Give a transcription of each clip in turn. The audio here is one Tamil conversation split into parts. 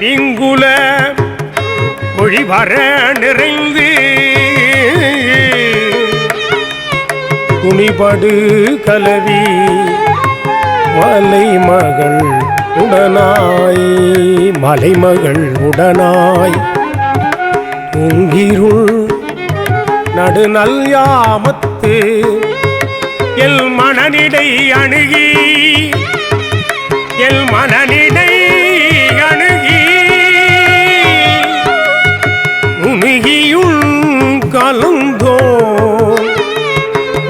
பிங்குல மொழிவர நிறைந்து துணிபடு கலவி மலைமகள் உடனாய் மலைமகள் உடனாய். உங்கிருள் நடுநல் யாமத்து எல் மனநிடை அணுகி எல் மனநிடை உணுகியுள் கலந்தோ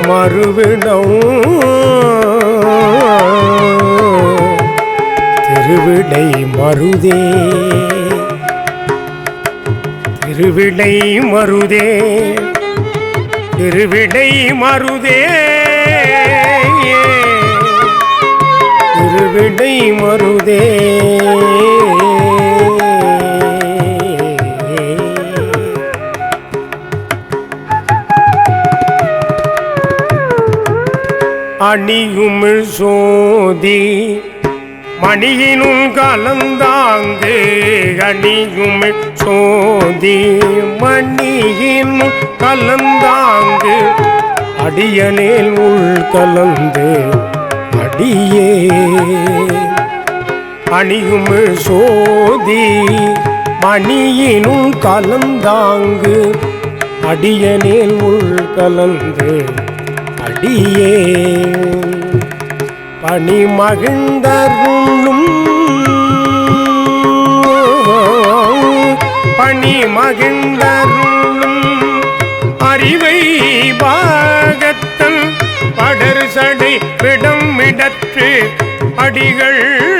மறுவிடம். திருவிடை மருதே. திருவிடை மருதே. திருவிடை மருதே. திருவிடை மருதே. அணியும் சோதி மணியினும் கலந்தாங்கு அணியும் சோதி மணியினும் கலந்தாங்கு அடியனேல் உள் கலந்து அடியே. அணியும் சோதி மணியினும் கலந்தாங்கு அடியனேல் உள் கலந்து அடியே. அணி மகிழ்ந்தருளும். பணி மகிழ்ந்தருளும். அறிவை பாகத்தல் படர் சடை விடம் இடற்று அடிகள்